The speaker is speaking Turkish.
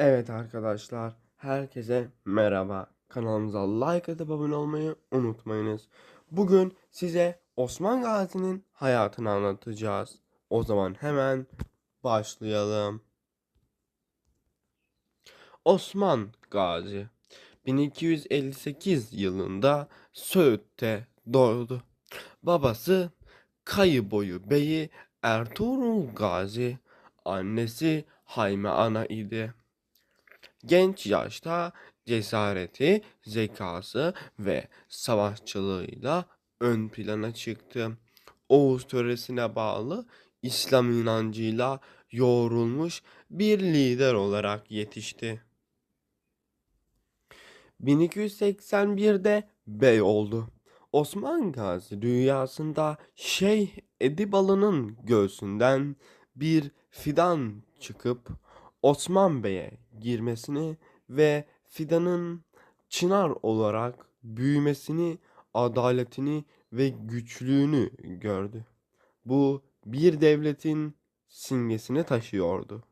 Evet arkadaşlar, herkese merhaba. Kanalımıza like atıp abone olmayı unutmayınız. Bugün size Osman Gazi'nin hayatını anlatacağız. O zaman hemen başlayalım. Osman Gazi 1258 yılında Söğüt'te doğdu. Babası Kayıboyu Beyi Ertuğrul Gazi, annesi Hayme Ana idi. Genç yaşta cesareti, zekası ve savaşçılığıyla ön plana çıktı. Oğuz töresine bağlı İslam inancıyla yoğrulmuş bir lider olarak yetişti. 1281'de bey oldu. Osman Gazi rüyasında Şeyh Edibalı'nın göğsünden bir fidan çıkıp Osman Bey'e girmesini ve fidanın çınar olarak büyümesini, adaletini ve güçlüğünü gördü. Bu bir devletin simgesini taşıyordu.